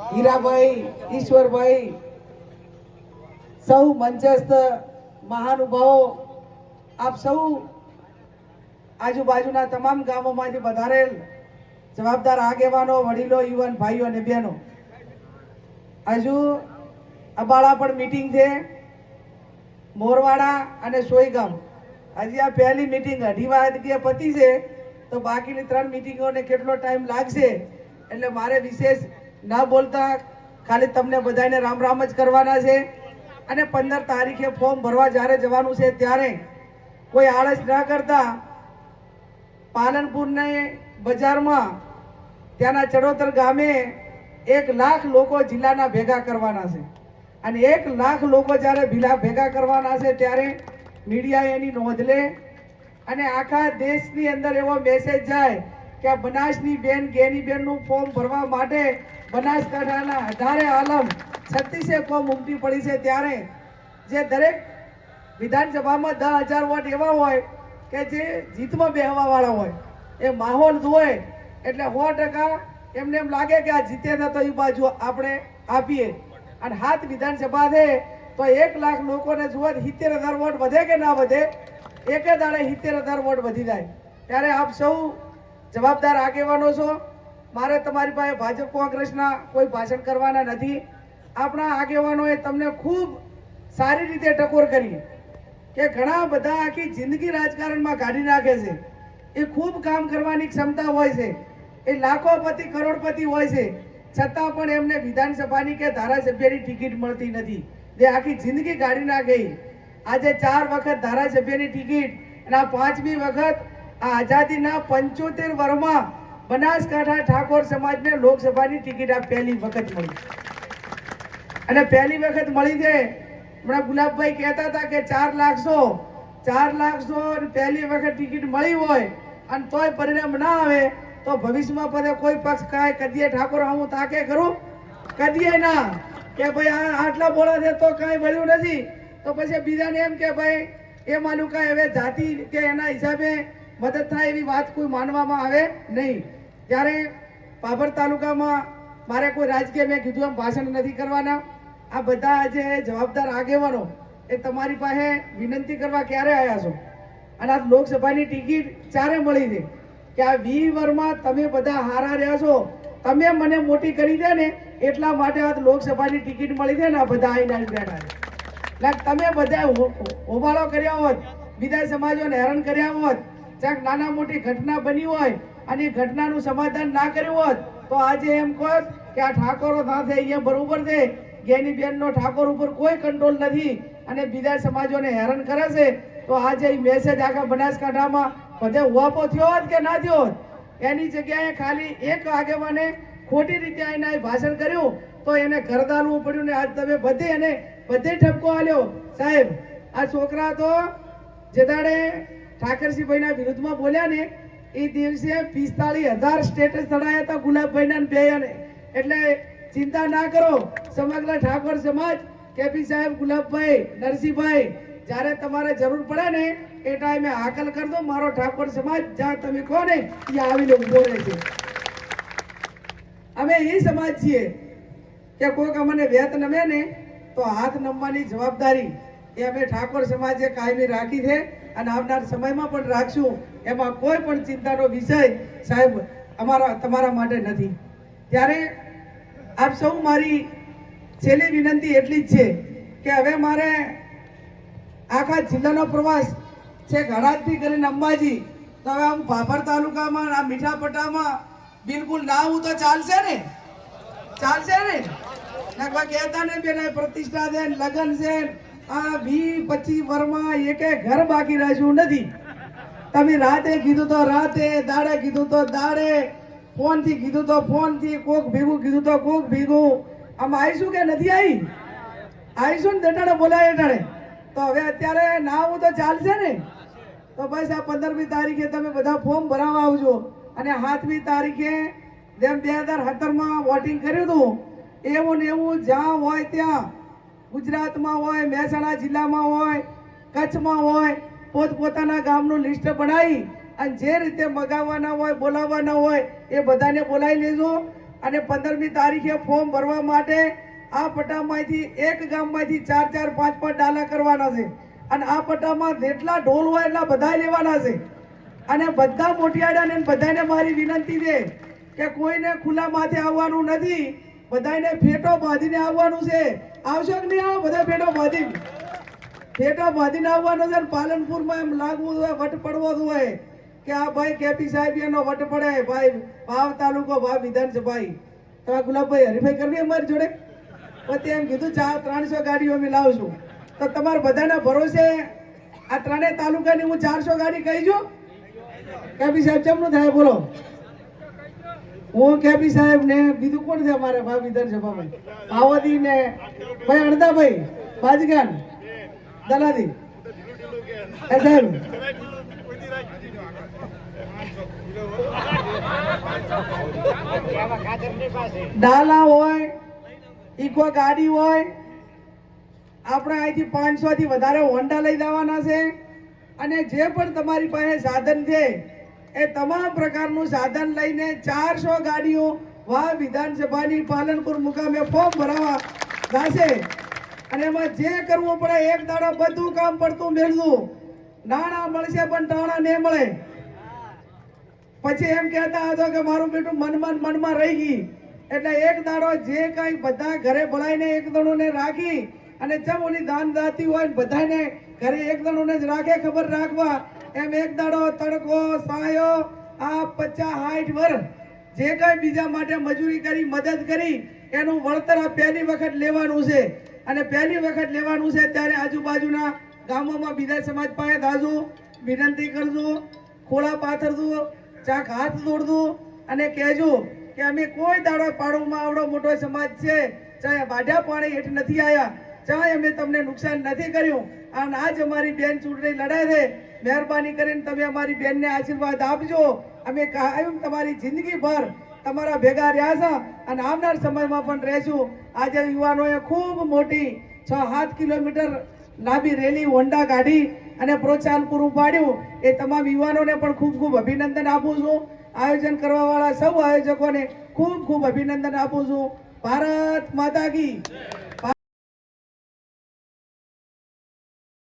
હીરાભાઈ, ઈશ્વરભાઈ, સૌ મંચસ્થ મહાનુભાવો, આપ સૌ આજુબાજુના તમામ ગામોમાંથી વધારેલ જવાબદાર આગેવાનો, વડીલો, યુવાન ભાઈઓ અને બહેનો. હજુ અબાળા પણ મિટિંગ છે. મોરવાડા અને સોયગામ હજી આ પહેલી મિટિંગ અઢી વાગ્યે પતી છે તો બાકીની ત્રણ મિટિંગોને કેટલો ટાઈમ લાગશે? એટલે મારે વિશેષ ના બોલતા ખાલી તમને બધાને રામ રામ જ કરવાના છે. અને પંદર તારીખે ફોર્મ ભરવા જ્યારે જવાનું છે ત્યારે કોઈ આળસ ના કરતા પાલનપુરને બજારમાં ત્યાંના ચડોતર ગામે એક લાખ લોકો જિલ્લાના ભેગા કરવાના છે. અને એક લાખ લોકો જ્યારે ભીલા ભેગા કરવાના છે ત્યારે મીડિયા એની નોંધ લે. અને આખા દેશની અંદર એવો મેસેજ જાય કે બનાસની બેન, ગેની બેનનું ફોર્મ ભરવા માટે બનાસકાંઠાના અઢારે આલમ છત્રીસે ફોર્મ ઉમટી પડી છે ત્યારે જે દરેક વિધાનસભામાં દસ હજાર વોટ એવા હોય કે જે જીતમાં બેહવા વાળા હોય, એ માહોલ જોવે એટલે સો ટકા એમને એમ લાગે કે આ જીતે ન તો એ બાજુ આપણે આપીએ. અને હાથ વિધાનસભા છે તો એક લાખ લોકોને જુઓ સિત્તેર હજાર વોટ વધે કે ના વધે? એકે દાડે સિત્તેર હજાર વોટ વધી જાય. ત્યારે આપ સૌ જવાબદાર આગેવાનો છો. મારે તમારી પાસે ભાજપ કોંગ્રેસના કોઈ ભાષણ કરવાના નથી. આપણા આગેવાનોએ તમને ખૂબ સારી રીતે ટકોર કરી કે ઘણા બધા આખી જિંદગી રાજકારણમાં કાઢી નાખે છે. એ ખૂબ કામ કરવાની ક્ષમતા હોય છે. એ લાખોપતિ, કરોડપતિ હોય છે. છતાં પણ એમને વિધાનસભાની કે ધારાસભ્યની ટિકિટ મળતી નથી. જે આખી જિંદગી કાઢી ના ગઈ આજે ચાર વખત ધારાસભ્યની ટિકિટ અને આ પાંચમી વખત આ આઝાદીના પંચોતેર વર્ષમાં બનાસકાંઠા ઠાકોર સમાજને લોકસભાની ટિકિટ આ પહેલી વખત મળી. અને પહેલી વખત મળી છે. હમણાં ગુલાબભાઈ કહેતા હતા કે ચાર લાખસો ચાર લાખસો પહેલી વખત ટિકિટ મળી હોય અને તોય પરિણામ ના આવે, તો ભવિષ્યમાં પદે કોઈ પક્ષ કાંઈ કદીએ ઠાકોર હું તાકે કરું કદીએ ના. કે ભાઈ આ આટલા બોળા છે તો કાંઈ મળ્યું નથી. તો પછી બીજાને એમ કે ભાઈ, એ માનું કાંઈ હવે જાતિ કે એના હિસાબે મદદ થાય એવી વાત કોઈ માનવામાં આવે નહીં. ત્યારે પાભર તાલુકામાં મારે કોઈ રાજકીય મેં કીધું એમ ભાષણ નથી કરવાના. આ બધા જે જવાબદાર આગેવાનો એ તમારી પાસે વિનંતી કરવા ક્યારે આવ્યા છો? અને આ લોકસભાની ટિકિટ ચારે મળી છે. કે આ વી વરમાં તમે બધા હારા રહ્યા છો. તમે મને મોટી કરી દે ને, એટલા માટે આ લોકસભાની ટિકિટ મળી છે ને આ બધા આવીને આવી તમે બધા હોબાળો કર્યા હોત, બીજા સમાજોને હેરાન કર્યા હોત ક્યાંક નાના મોટી ઘટના બની હોય અને એ ઘટનાનું સમાધાન ના કર્યું હોત, તો આજે એમ કહો કે આ ઠાકોરો સાથે અહીંયા બરોબર છે. બેનનો ઠાકોર ઉપર કોઈ કંટ્રોલ નથી અને બીજા સમાજોને હેરાન કરે છે. તો આજે મેસેજ આખા બનાસકાંઠામાં બધે વાપો થયો હોત કે ના થયો હોત? એની જગ્યાએ ખાલી એક આગેવાને ખોટી રીતે આઈને ભાષણ કર્યું, તો એને ઘરદારવું પડ્યું ને આજ તમે બધે એને બધે ઠપકો આલ્યો. સાહેબ, આ છોકરા તો જે દાડે ઠાકરસિંહભાઈના વિરુદ્ધમાં બોલ્યા ને, એ દિવસે પિસ્તાળીસ હજાર સ્ટેટસ ચડાયા હતા ગુલાબભાઈના બેયાને. એટલે ચિંતા ના કરો, સમગ્ર ઠાકોર સમાજ, કેપી સાહેબ, ગુલાબભાઈ નરસિંહભાઈ જ્યારે તમારે જરૂર પડે ને, એ ટાઈમે હાકલ દો, મારો ઠાકોર સમાજ, જ્યાં તમે કહો ને એ આવીને ઊભો રહે છે. અમે એ સમાજ છીએ કે કોઈક અમને વેત નમે ને, તો હાથ નમવાની જવાબદારી એ અમે ઠાકોર સમાજે કાયમી રાખી છે. અને આવનાર સમયમાં પણ રાખશું એમાં કોઈ પણ ચિંતાનો વિષય સાહેબ અમારા, તમારા માટે નથી. ત્યારે આપ સૌ મારી છેલ્લી વિનંતી એટલી જ છે કે હવે મારે આખા જિલ્લાનો પ્રવાસ છે ઘરાજથી કરીને અંબાજી, તો હવે હું ભાભર તાલુકામાં, આ મીઠાપટ્ટામાં બિલકુલ ના આવું તો ચાલશે ને? ચાલશે ને? કહેતા ને બેન પ્રતિષ્ઠા છે લગન છે આ વી પચીસ વર્ષમાં એકે ઘર બાકી રાખ્યું નથી. તમે રાતે કીધું તો રાતે, દાડે કીધું તો દાડે ફોનથી કીધું તો ફોનથી કોક ભેગું કીધું તો કોક ભેગું. આમ આવીશું કે નથી આવી આવીશું ને દટાડે, બોલાય એટાડે તો હવે અત્યારે ના આવું તો ચાલશે ને? તો બસ આ પંદરમી તારીખે તમે બધા ફોર્મ ભરાવા આવજો. અને સાતમી તારીખે જેમ બે હજાર સત્તરમાં વોટિંગ કર્યું હતું, એવું ને એવું જ્યાં હોય ત્યાં ગુજરાતમાં હોય, મહેસાણા જિલ્લામાં હોય, કચ્છમાં હોય, પોતપોતાના ગામનું લિસ્ટ બનાવી અને જે રીતે મગાવવાના હોય, બોલાવવાના હોય, એ બધાને બોલાવી લેજો. અને પંદરમી તારીખે ફોર્મ ભરવા માટે આ પટ્ટામાંથી એક ગામમાંથી ચાર ચાર, પાંચ પાંચ ડાલા કરવાના છે. અને આ પટ્ટામાં જેટલા ઢોલ હોય એટલા બધા લેવાના છે. અને બધા મોટિયાડાને બધાને મારી વિનંતી છે કે કોઈને ખુલ્લા માથે આવવાનું નથી. બધાને ફેટો બાંધીને આવવાનું છે. આવશો નહીં આવો બધા ભેટો બાંધીને ફેટો બાંધીને આવવાનો છે પાલનપુરમાં એમ લાગવું હોય વટ પડવો જ હોય કે આ ભાઈ કેપી સાહેબ એનો વટ પડે. ભાઈ, ભાવ તાલુકો, ભાવ વિધાનસભાઈ આ ગુલાબભાઈ હરીફાઈ કરવી અમારી જોડે? પછી એમ કીધું ચાર ત્રણસો ગાડીઓ અમે લાવશું તો તમારા બધાના ભરોસે આ ત્રણેય તાલુકાની હું ચારસો ગાડી કહી છું? કેપી સાહેબ ચમનું થાય? બોલો. હું કેપી સાહેબ ને બીજું કોણ છે અમારે વિધાનસભામાં? પાવતી ને ભાઈ અણદાભાઈ બાજગાન દલાદી ડાલા હોય, ઇકો ગાડી હોય, આપણે અહીંથી પાંચસો થી વધારે હોન્ડા લઈ જવાના છે. અને જે પણ તમારી પાસે સાધન છે એ તમામ પ્રકારનું સાધન લઈને ચારસો ગાડીઓ વા વિધાનસભાની પાલનપુર મુકામે ફોર્મ ભરાવા જશે. અને એમાં જે કરવું પડે એક દાડો બધું કામ પડતું મેળવું. નાણાં મળશે પણ ટાણા નહીં મળે. પછી એમ કહેતા હતો કે મારું બેટું મનમાં મનમાં રહી ગઈ. એટલે એક દાડો જે કઈ બધા ઘરે ભળાઈને એક દણોને રાખી અને જેમ ઓલી દાન દાતી હોય બધાને ઘરે એક દણોને જ રાખે ખબર રાખવા. એમ એક દાડો તડકો, સાયો, આ પચાસ સાઠ વર્ષ જે કઈ બીજા માટે મજૂરી કરી, મદદ કરી, એનું વળતર આ પહેલી વખત લેવાનું છે. અને પહેલી વખત લેવાનું છે ત્યારે આજુબાજુના ગામોમાં બીજા સમાજ પાસે દાજો, વિનંતી કરજો, ખોળા પાથરજો, ચાક હાથ દોડતું અને કહેજો કે અમે કોઈ દાડો પાડોમાં આવડો મોટો સમાજ છે, ચાહે બાઢા પાણી હેઠ નથી આવ્યા ચાહે અમે તમને નુકસાન નથી કર્યું. અને આજ અમારી બેન ચૂંટણી લડાય છે. મહેરબાની કરીને તમે અમારી બેનને આશીર્વાદ આપજો. અમે કાયમ તમારી જિંદગીભર તમારા ભેગા રહ્યા છે અને આવનાર સમયમાં પણ રહેશું. આજે યુવાનોએ ખૂબ મોટી છ સાત કિલોમીટર લાંબી રેલી હોન્ડા કાઢી અને પ્રોત્સાહન પૂરું પાડ્યું એ તમામ યુવાનોને પણ ખૂબ ખૂબ અભિનંદન આપું છું. આયોજન કરવાવાળા સૌ આયોજકોને ખૂબ ખૂબ અભિનંદન આપું છું. ભારત માતા કી